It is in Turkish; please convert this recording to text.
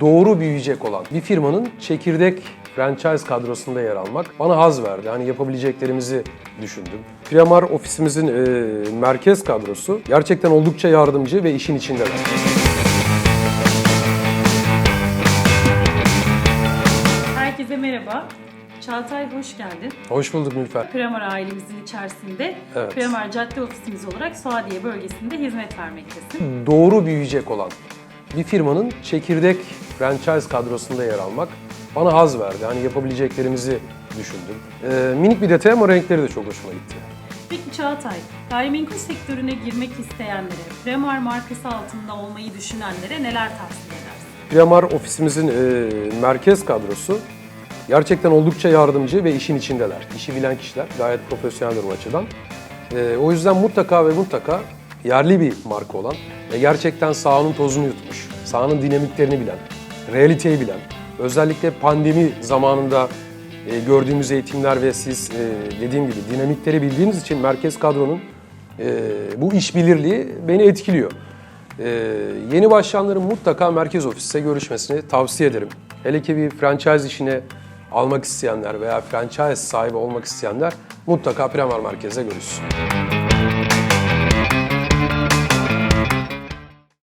doğru büyüyecek olan bir firmanın çekirdek franchise kadrosunda yer almak bana haz verdi. Hani yapabileceklerimizi düşündüm. Priamar ofisimizin e, merkez kadrosu gerçekten oldukça yardımcı ve işin içindeler. Herkese merhaba. Çağatay hoş geldin. Hoş bulduk Nilüfer. Premar ailemizin içerisinde Evet. Premar Cadde Ofisimiz olarak Suadiye bölgesinde hizmet vermektesin. Doğru büyüyecek olan bir firmanın çekirdek franchise kadrosunda yer almak bana haz verdi. Hani yapabileceklerimizi düşündüm. E, minik bir detay ama renkleri de çok hoşuma gitti. Peki Çağatay, gayrimenkul sektörüne girmek isteyenlere, Premar markası altında olmayı düşünenlere neler tavsiye edersin? Priamar ofisimizin e, merkez kadrosu gerçekten oldukça yardımcı ve işin içindeler. İşi bilen kişiler, gayet profesyoneldir bu açıdan. E, o yüzden mutlaka ve mutlaka yerli bir marka olan ve gerçekten sahanın tozunu yutmuş, sahanın dinamiklerini bilen, realiteyi bilen, özellikle pandemi zamanında e, gördüğümüz eğitimler ve siz e, dediğim gibi dinamikleri bildiğiniz için merkez kadronun e, bu işbirliği beni etkiliyor. Ee, yeni başlayanların mutlaka merkez ofiste görüşmesini tavsiye ederim. Hele ki bir franchise işine almak isteyenler veya franchise sahibi olmak isteyenler mutlaka Premar Merkez'e görüşsün.